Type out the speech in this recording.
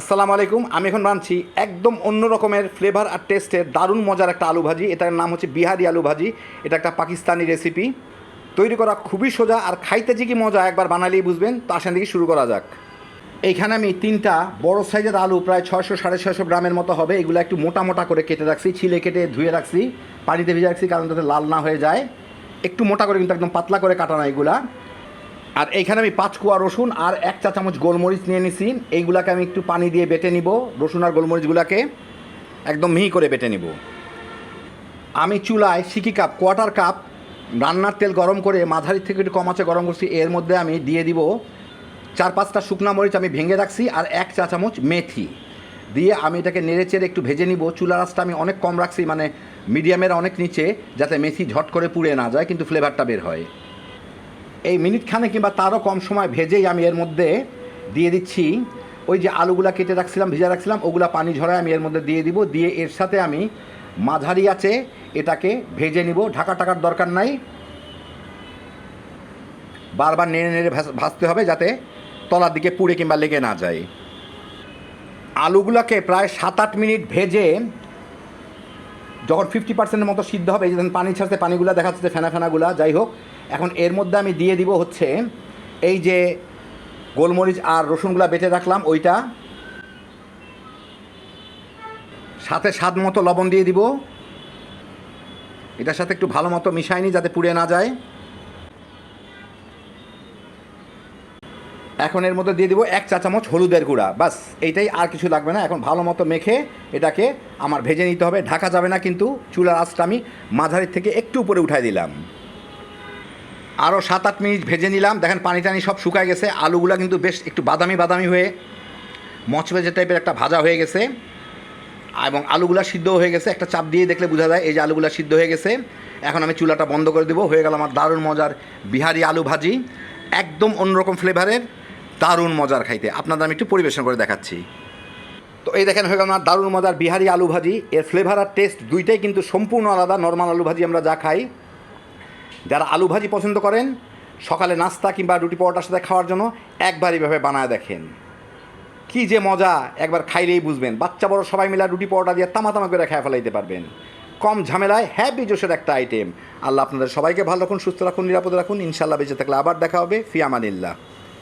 আসসালামু আলাইকুম, আমি এখন বানছি একদম অন্য রকমের ফ্লেভার আর টেস্টের দারুণ মজার একটা আলু ভাজি। এটার নাম হচ্ছে বিহারি আলু ভাজি। এটা একটা পাকিস্তানি রেসিপি তৈরি করা খুবই সোজা আর খাইতে যে কি মজা, একবার বানালেই বুঝবেন। তো আসেন থেকে শুরু করা যাক। এইখানে আমি তিনটা বড় সাইজের আলু, প্রায় ছয়শো, সাড়ে ছয়শো গ্রামের মতো হবে। এগুলো একটু মোটা মোটা করে কেটে রাখছি, ছিলে কেটে ধুয়ে রাখছি। পানিতে ভিজে রাখছি কারণ যাতে লাল না হয়ে যায়। একটু মোটা করে কিন্তু একদম পাতলা করে কাটানো এগুলা। আর এইখানে আমি পাঁচ কোয়া রসুন আর এক চা চামচ গোলমরিচ নিয়ে নিছি। এইগুলাকে আমি একটু পানি দিয়ে বেটে নিব। রসুন আর গোলমরিচগুলাকে একদম মিহি করে বেটে নিব। আমি চুলায় সিকি কাপ, কোয়াটার কাপ, রান্নার তেল গরম করে মাঝারি থেকে একটু কম আঁচে গরম করছি, এর মধ্যে আমি দিয়ে দিব চার পাঁচটা শুকনা মরিচ আমি ভেঙে রাখছি আর এক চা চামচ মেথি। দিয়ে আমি এটাকে নেড়ে চেড়ে একটু ভেজে নিব। চুলা রাসটা আমি অনেক কম রাখছি মানে মিডিয়ামের অনেক নিচে, যাতে মেথি ঝট করে পুড়ে না যায়, কিন্তু ফ্লেভারটা বের হয়। এই মিনিট খানে কিংবা তারও কম সময় ভেজেই আমি এর মধ্যে দিয়ে দিচ্ছি। ওই যে আলুগুলা কেটে রাখছিলাম, ভিজা রাখছিলাম, ওগুলা পানি ঝরায় আমি এর মধ্যে দিয়ে দিব। দিয়ে এর সাথে আমি মাঝারি আছে, এটাকে ভেজে নিব। ঢাকা টাকার দরকার নাই। বারবার নেড়ে নেড়ে ভাজ- ভাজতে হবে যাতে তলার দিকে পুড়ে কিংবা লেগে না যায়। আলুগুলোকে প্রায় সাত আট মিনিট ভেজে যখন ফিফটি পার্সেন্টের মতো সিদ্ধ হবে, এই যে পানি ছাড়তে পানিগুলো দেখা যাচ্ছে ফেনা ফেনাগুলা, যাই হোক এখন এর মধ্যে আমি দিয়ে দিব হচ্ছে এই যে গোলমরিচ আর রসুনগুলা বেটে রাখলাম, ওইটা। সাথে স্বাদ মতো লবণ দিয়ে দিব। এটার সাথে একটু ভালো মতো মিশাইনি যাতে পুড়ে না যায়। এখন এর মধ্যে দিয়ে দিব এক চা চামচ হলুদের গুঁড়া। বাস, এইটাই আর কিছু লাগবে না। এখন ভালো মতো মেখে এটাকে আমার ভেজে নিতে হবে। ঢাকা যাবে না কিন্তু চুলার আঁচটা আমি মাঝারির থেকে একটু উপরে উঠাই দিলাম। আরও সাত আট মিনিট ভেজে নিলাম। দেখেন পানি টানি সব শুকায় গেছে। আলুগুলো কিন্তু বেশ একটু বাদামি বাদামি হয়ে মচমেচে টাইপের একটা ভাজা হয়ে গেছে। এবং আলুগুলা সিদ্ধ হয়ে গেছে। একটা চাপ দিয়ে দেখলে বোঝা যায়, এই যে আলুগুলা সিদ্ধ হয়ে গেছে। এখন আমি চুলাটা বন্ধ করে দেবো। হয়ে গেল আমার দারুণ মজার বিহারি আলু ভাজি। একদম অন্যরকম ফ্লেভারের দারুণ মজার খাইতে। আপনাদের আমি একটু পরিবেশন করে দেখাচ্ছি। তো এই দেখেন, হয়ে গেল আমার দারুণ মজার বিহারি আলু ভাজি। এর ফ্লেভার আর টেস্ট দুইটাই কিন্তু সম্পূর্ণ আলাদা। নর্মাল আলু ভাজি আমরা যা খাই। যারা আলু ভাজি পছন্দ করেন, সকালে নাস্তা কিংবা রুটি পরোটার সাথে খাওয়ার জন্য একবার এইভাবে বানায় দেখেন। কি যে মজা, একবার খাইলেই বুঝবেন। বাচ্চা বড় সবাই মিলে রুটি পরোটা দিয়ে তামা তামা করে খেয়ে ফেলাইতে পারবেন। কম ঝামেলায় হ্যাপি জোশের একটা আইটেম আল্লাহ আপনাদের সবাইকে ভালো রাখুন, সুস্থ রাখুন, নিরাপদে রাখুন। ইনশাল্লাহ বেঁচে থাকলে আবার দেখা হবে। ফিয়ামানিল্লাহ